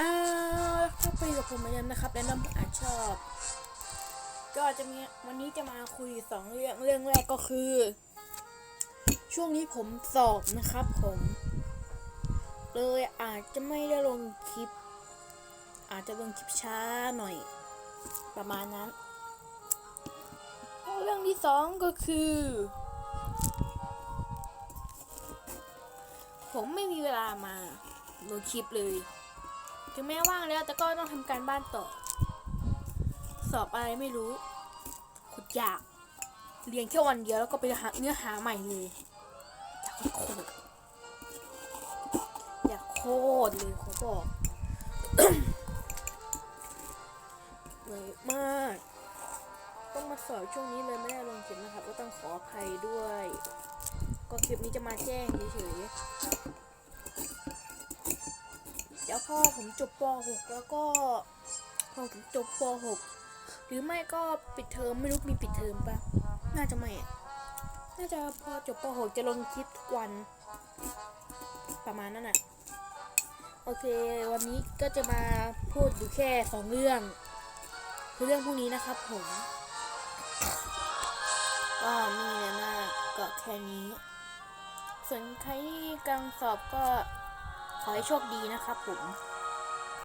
อ่าก็ไปกับผมเหมือนเดิมนะครับและน้องอาจชอบ ก็จะมีวันนี้จะมาคุยสองเรื่องเรื่องแรกก็คือ ช่วงนี้ผมสอบนะครับผม เลยอาจจะไม่ได้ลงคลิป อาจจะลงคลิปช้าหน่อย ประมาณนั้นเรื่องที่สองก็คือ ผมไม่มีเวลามาลงคลิปเลย ถึงแม้ว่างแล้วแต่ก็ต้องทำการบ้านต่อ สอบอะไรไม่รู้ขุดยาก เรียนแค่วันเดียวแล้วก็ไปหาเนื้อหาใหม่เลยอยากโคตรอยากโคตรเลยขาบอกเหนื่อยมาก ต้องมาสอบช่วงนี้เลยไม่ได้ลงคลิปนะครับ ก็ต้องขออภัยด้วย ก็คลิปนี้จะมาแจ้งเฉยๆ พ่อผมจบป .6 แล้วก็พอผมจบป .6 หรือไม่ก็ปิดเทอมไม่รู้มีปิดเทอมปะน่าจะไม่น่าจะพอจบป .6 จะลงคลิปทุกวัน ประมาณนั้นน่ะโอเค วันนี้ก็จะมาพูดอยู่แค่สองเรื่องคือเรื่องพวกนี้นะครับผม ก็ไมมีอะไรมากก็แค่นี้ ส่วนใครที่กำลังสอบก็ ขอให้โชคดีนะครับผม